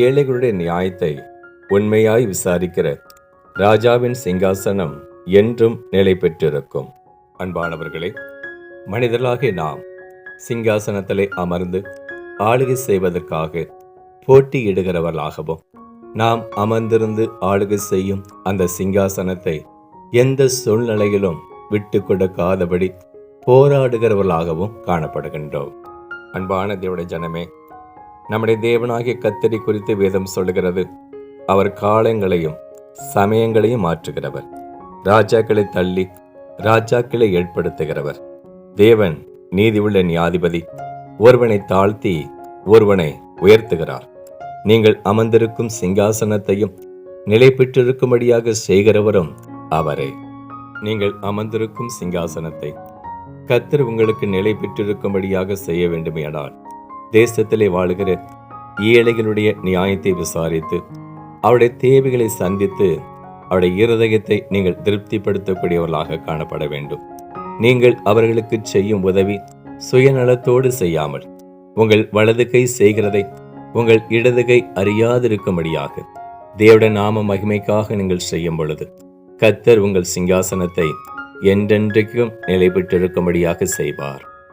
ஏழைகளுடைய நியாயத்தை உண்மையாய் விசாரிக்கிற ராஜாவின் சிங்காசனம் என்றும் நிலை பெற்றிருக்கும். அன்பானவர்களே மனிதர்களாகிய நாம் சிங்காசனத்திலே அமர்ந்து ஆளுகை செய்வதற்காக போட்டியிடுகிறவர்களாகவும் நாம் அமர்ந்திருந்து ஆளுகை செய்யும் அந்த சிங்காசனத்தை எந்த சூழ்நிலையிலும் விட்டு கொடுக்காதபடி போராடுகிறவர்களாகவும் காணப்படுகின்றோம். அன்பான தேவடைய ஜனமே நம்முடைய தேவனாகிய கத்தரி குறித்து வேதம் சொல்லுகிறது. அவர் காலங்களையும் சமயங்களையும் மாற்றுகிறவர். ராஜாக்களை தள்ளி ராஜாக்களை ஏற்படுத்துகிறவர். தேவன் நீதி உள்ள நியாதிபதி ஒருவனை தாழ்த்தி ஒருவனை உயர்த்துகிறார். நீங்கள் அமர்ந்திருக்கும் சிங்காசனத்தையும் நிலை பெற்றிருக்கும்படியாக செய்கிறவரும் அவரே. நீங்கள் அமர்ந்திருக்கும் சிங்காசனத்தை கத்தர் உங்களுக்கு நிலை பெற்றிருக்கும்படியாக செய்ய வேண்டுமேனால் தேசத்திலே வாழுகிற ஏழைகளுடைய நியாயத்தை விசாரித்து அவருடைய தேவைகளை சந்தித்து அவருடைய இருதயத்தை நீங்கள் திருப்திப்படுத்தக்கூடியவர்களாக காணப்பட வேண்டும். நீங்கள் அவர்களுக்கு செய்யும் உதவி சுயநலத்தோடு செய்யாமல் உங்கள் வலது கை செய்கிறதை உங்கள் இடது கை அறியாதிருக்கும்படியாக தேவட நாம மகிமைக்காக நீங்கள் செய்யும் பொழுது கத்தர் உங்கள் சிங்காசனத்தை என்றென்றைக்கும் நிலை பெற்றிருக்கும்படியாக செய்வார்.